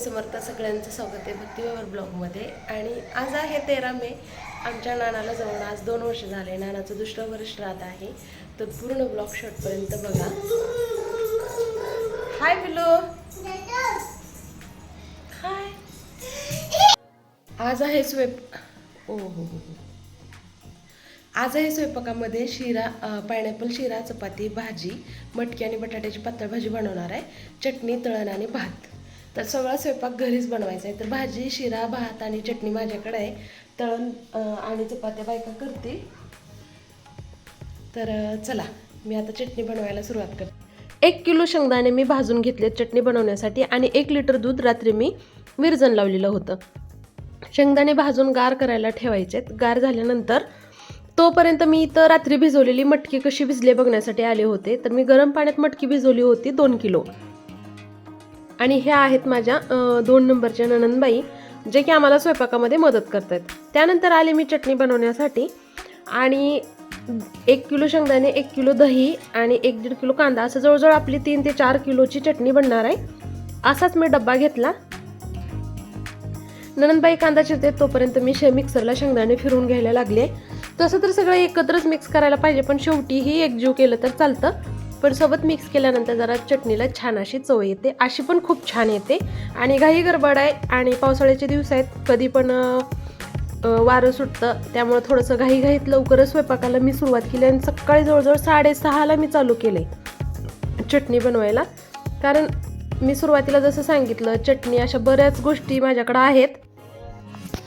समर्थ सगळ्यांचं स्वागत आहे भक्तीवर ब्लॉगमध्ये. आणि आज आहे तेरा मे. आमच्या नानाला जाऊन आज दोन वर्ष झाले. नानाचं दुसरं वर्ष राहत आहे. तर पूर्ण ब्लॉग शॉटपर्यंत बघा. हाय बिलो हाय आज आहे स्वयंप ओ हो हो हो. आज आहे स्वयंपाकामध्ये शिरा पायनॅपल शिरा चपाती भाजी मटकी आणि बटाट्याची पातळ भाजी बनवणार आहे. चटणी तळण आणि भात. तर सगळा स्वयंपाक घरीच बनवायचा आहे. तर भाजी शिरा भात आणि चटणी माझ्याकडे आहे. तळण आणि चपात्या बायका करतील. तर चला मी आता चटणी बनवायला सुरुवात करते. एक किलो शेंगदाणे मी भाजून घेतले चटणी बनवण्यासाठी आणि एक लिटर दूध रात्री मी विरजन लावलेलं होतं. शेंगदाणे भाजून गार करायला ठेवायचे गार झाल्यानंतर तोपर्यंत मी इथं रात्री भिजवलेली मटकी कशी भिजले बघण्यासाठी आले होते. तर मी गरम पाण्यात मटकी भिजवली होती दोन किलो. आणि ह्या आहेत माझ्या दोन नंबरच्या ननंदबाई जे की आम्हाला स्वयंपाकामध्ये मदत करत आहेत त्यानंतर आले मी चटणी बनवण्यासाठी आणि एक किलो शेंगदाणे एक किलो दही आणि एक दीड किलो कांदा. असं जवळजवळ आपली तीन ते चार किलोची चटणी बनणार आहे. असाच मी डब्बा घेतला. ननंदबाई कांदा चिरते तोपर्यंत मी शे मिक्सरला शेंगदाणे फिरवून घ्यायला लागले. तसं तर सगळं एकत्रच मिक्स करायला पाहिजे पण शेवटीही एकजीव केलं तर चालतं. पण सोबत मिक्स केल्यानंतर जरा चटणीला छान अशी चव येते. अशी पण खूप छान येते. आणि घाई गडबड आहे आणि पावसाळ्याचे दिवस आहेत. कधी पण वारं सुटतं. त्यामुळं थोडंसं घाईघाईत लवकरच स्वयंपाकाला मी सुरुवात केली आणि सकाळी जवळजवळ साडेसहाला मी चालू केले चटणी बनवायला. कारण मी सुरुवातीला जसं सांगितलं चटणी अशा बऱ्याच गोष्टी माझ्याकडं आहेत.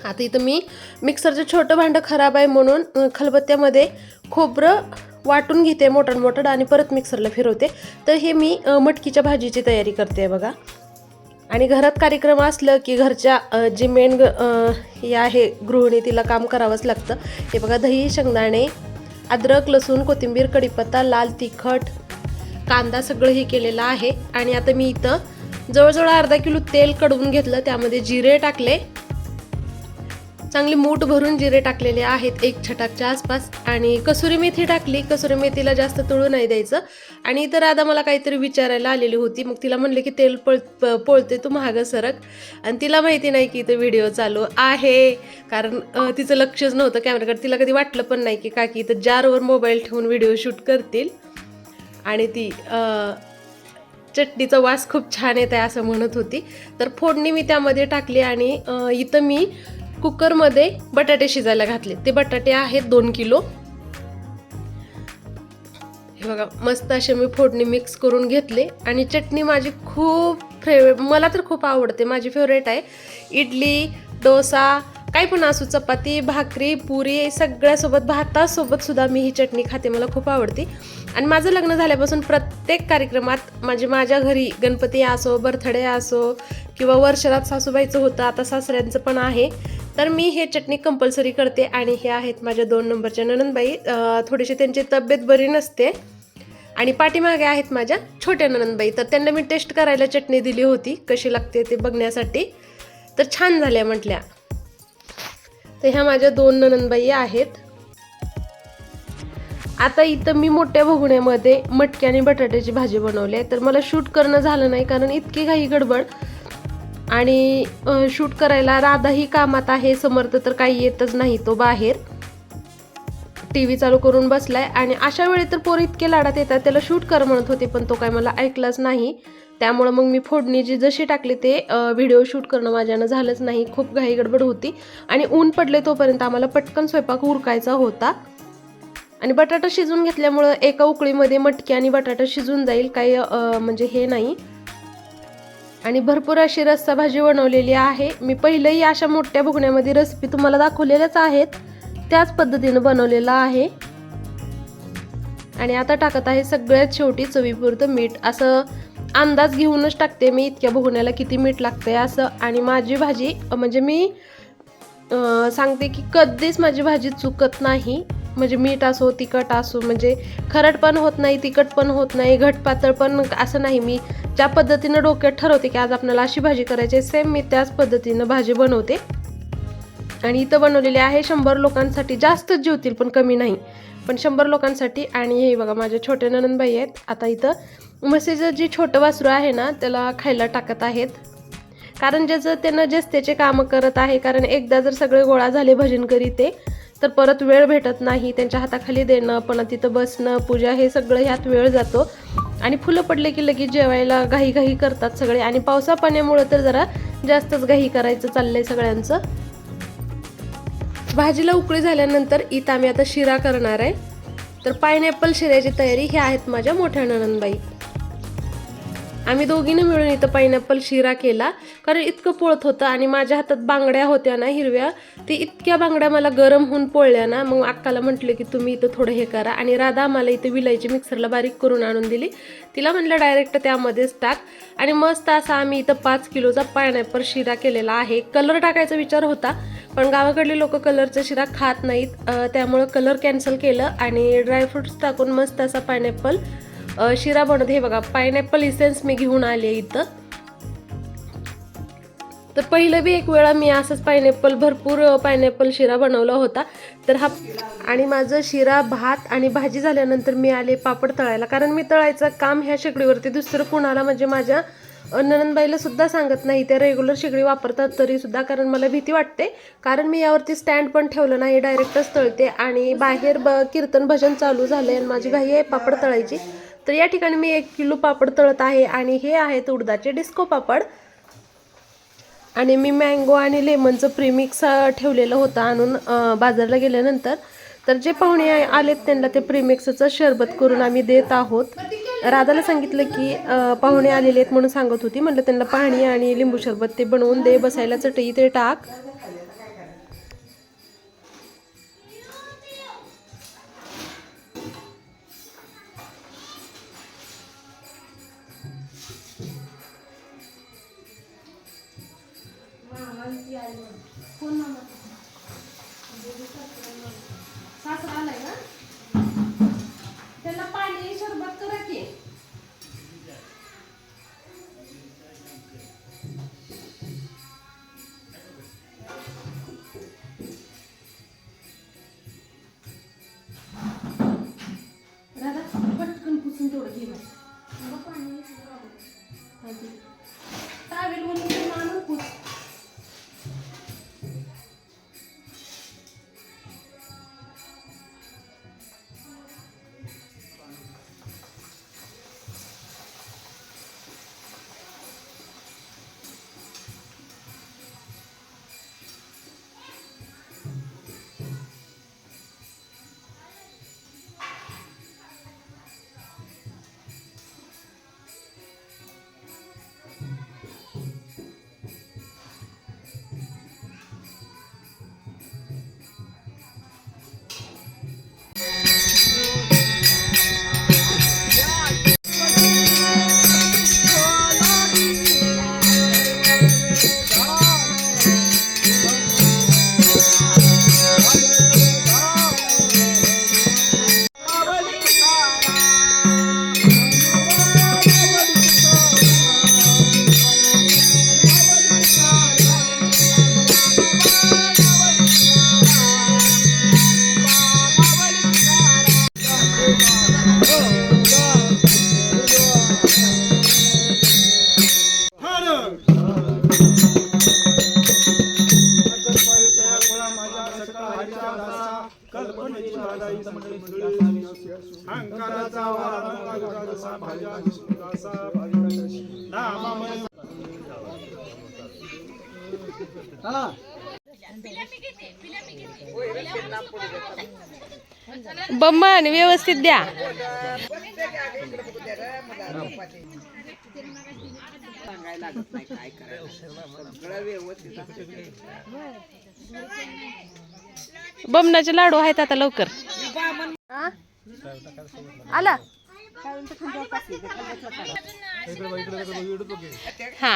आता इथं मी मिक्सरचं छोटं भांडं खराब आहे म्हणून खलबत्त्यामध्ये खोबरं वाटून घेते मोठं मोठं आणि परत मिक्सरला फिरवते. तर हे मी मटकीच्या भाजीची तयारी करते बघा. आणि घरात कार्यक्रम असलं की घरच्या जे मेन हे आहे गृहिणी तिला काम करावंच लागतं. हे बघा दही शेंगदाणे अद्रक लसूण कोथिंबीर कढीपत्ता लाल तिखट कांदा सगळं हे केलेलं आहे. आणि आता मी इथं जवळजवळ अर्धा किलो तेल कडवून घेतलं. त्यामध्ये जिरे टाकले. चांगली मूठ भरून जिरे टाकलेले आहेत एक छटाकच्या आसपास. आणि कसुरी मेथी टाकली. कसुरी मेथीला जास्त तळू नाही द्यायचं. आणि इतर आता मला काहीतरी विचारायला आलेली होती. मग तिला म्हणलं की तेल पळ पोळते तू महाग सरक. आणि तिला माहिती नाही की इथं व्हिडिओ चालू आहे. कारण तिचं लक्षच नव्हतं कॅमेराकडे. तिला कधी वाटलं पण नाही की काकी इथं जारवर मोबाईल ठेवून व्हिडिओ शूट करतील. आणि ती चटणीचा वास खूप छान येत आहे असं म्हणत होती. तर फोडणी मी त्यामध्ये टाकली आणि इथं मी कुकरमध्ये बटाटे शिजायला घातले. ते बटाटे आहेत दोन किलो. हे बघा मस्त असे मी फोडणी मिक्स करून घेतले आणि चटणी माझी खूप फेवरेट मला तर खूप आवडते. माझी फेवरेट आहे. इडली डोसा काही पण असू चपाती भाकरी पुरी सगळ्यासोबत भातासोबत सुद्धा मी ही चटणी खाते. मला खूप आवडते. आणि माझं लग्न झाल्यापासून प्रत्येक कार्यक्रमात म्हणजे माझ्या घरी गणपती असो बर्थडे असो किंवा वर्षात सासूबाईचं होतं आता सासऱ्यांचं पण आहे. तर मी हे चटणी कंपल्सरी करते आणि हे आहेत माझ्या दोन नंबरच्या ननंदबाई. थोडीशी त्यांची तब्येत बरी नसते आणि पाठीमागे आहेत माझ्या छोट्या ननंदबाई. तर त्यांना मी टेस्ट करायला चटणी दिली होती. कशी लागते ते बघण्यासाठी. तर छान झाल्या म्हटल्या. तर ह्या माझ्या दोन ननंदबाई आहेत. आता इथं मी मोठ्या भगुण्यामध्ये मटकी आणि बटाट्याची भाजी बनवली आहे. तर मला शूट करणं झालं नाही कारण इतकी घाई गडबड. आणि शूट करायला राधाही कामात आहे. समर्थ तर काही येतच नाही तो बाहेर. टी व्ही चालू करून बसलाय आणि अशा वेळी तर पोर इतके लाडात येतात त्याला शूट कर म्हणत होते पण तो काय मला ऐकलाच नाही. त्यामुळं मग मी फोडणी जी जशी टाकली ते व्हिडिओ शूट करणं माझ्यानं झालंच नाही. खूप घाई गडबड होती. आणि ऊन पडले तोपर्यंत आम्हाला पटकन स्वयंपाक उरकायचा होता. आणि बटाटा शिजून घेतल्यामुळं एका उकळीमध्ये मटकी आणि बटाटा शिजून जाईल काही म्हणजे हे नाही. आणि भरपूर अशी रस्सा भाजी बनवलेली आहे. मी पहिलंही अशा मोठ्या भुगण्यामध्ये रेसिपी तुम्हाला दाखवलेल्याच आहेत. त्याच पद्धतीनं बनवलेलं आहे. आणि आता टाकत आहे सगळ्यात शेवटी चवीपुरतं मीठ. असं अंदाज घेऊनच टाकते मी इतक्या भुगण्याला किती मीठ लागते असं. आणि माझी भाजी म्हणजे मी सांगते की कधीच माझी भाजी चुकत नाही. म्हणजे मीठ असो तिखट असो म्हणजे खरट पण होत नाही तिखट पण होत नाही घट पातळ पण असं नाही. मी ज्या पद्धतीनं डोक्यात ठरवते की आज आपल्याला अशी भाजी करायची आहे सेम मी त्याच पद्धतीनं भाजी बनवते. आणि इथं बनवलेली आहे शंभर लोकांसाठी. जास्तच जेवतील पण कमी नाही. पण शंभर लोकांसाठी आणि हे बघा माझ्या छोटे ननंदबाई आहेत. आता इथं म्हशीचं जे छोटं वासरू आहे ना त्याला खायला टाकत आहेत. कारण ज्याचं त्यानं जस्त्याचे कामं करत आहे. कारण एकदा जर सगळे गोळा झाले भजन करीते तर परत वेळ भेटत नाही त्यांच्या हाताखाली देणं पण तिथं बसणं पूजा हे सगळं ह्यात वेळ जातो. आणि फुलं पडले की लगेच जेवायला घाई घाई करतात सगळे. आणि पावसा पाण्यामुळं तर जरा जास्तच घाई करायचं चाललंय सगळ्यांचं. भाजीला उकळी झाल्यानंतर इथं आम्ही आता शिरा करणार आहे. तर पायनॅपल शिऱ्याची तयारी ह्या आहेत माझ्या मोठ्या नणंदबाई. आम्ही दोघीनं मिळून इथं पायनॅपल शिरा केला. कारण इतकं पोळत होतं आणि माझ्या हातात बांगड्या होत्या ना हिरव्या ते इतक्या बांगड्या मला गरम होऊन पोळल्या ना मग अक्काला म्हटलं की तुम्ही इथं थोडं हे करा. आणि राधा मला इथं विलायची मिक्सरला बारीक करून आणून दिली. तिला म्हटलं डायरेक्ट त्यामध्येच टाक. आणि मस्त असा आम्ही इथं पाच किलोचा पायनॅपल शिरा केलेला आहे. कलर टाकायचा विचार होता पण गावाकडले लोक कलरचा शिरा खात नाहीत. त्यामुळं कलर कॅन्सल केलं आणि ड्रायफ्रुट्स टाकून मस्त असा पायनॅपल शिरा बनवत हे बघा पायनॅपल इसेन्स मी घेऊन आले इथं. तर पहिलं बी एक वेळा मी असंच पायनॅपल भरपूर पायनॅपल शिरा बनवला होता. तर हा आणि माझं शिरा भात आणि भाजी झाल्यानंतर मी आले पापड तळायला. कारण मी तळायचं काम ह्या शेगडीवरती दुसरं कुणाला म्हणजे माझ्या ननंदबाईला सुद्धा सांगत नाही. त्या रेग्युलर शेगडी वापरतात तरी सुद्धा कारण मला भीती वाटते. कारण मी यावरती स्टँड पण ठेवलं नाही डायरेक्टच तळते. आणि बाहेर ब कीर्तन भजन चालू झालं आहे आणि माझी घाई आहे पापड तळायची. तर या ठिकाणी मी एक किलो पापड तळत आहे आणि हे आहेत उडदाचे डिस्को पापड. आणि मी मँगो आणि लेमनचं प्रीमिक्स ठेवलेलं होतं आणून बाजारला गेल्यानंतर. तर जे पाहुणे आलेत त्यांना ते प्रीमिक्सचं शरबत करून आम्ही देत आहोत. राधाला सांगितलं की पाहुणे आलेले आहेत म्हणून सांगत होती. म्हटलं त्यांना पाणी आणि लिंबू शरबत ते बनवून दे बसायला चटई ते टाक. Con mamá. बमन व्यवस्थित द्या. बमनाचे लाडू आहेत आता लवकर. आला? हा.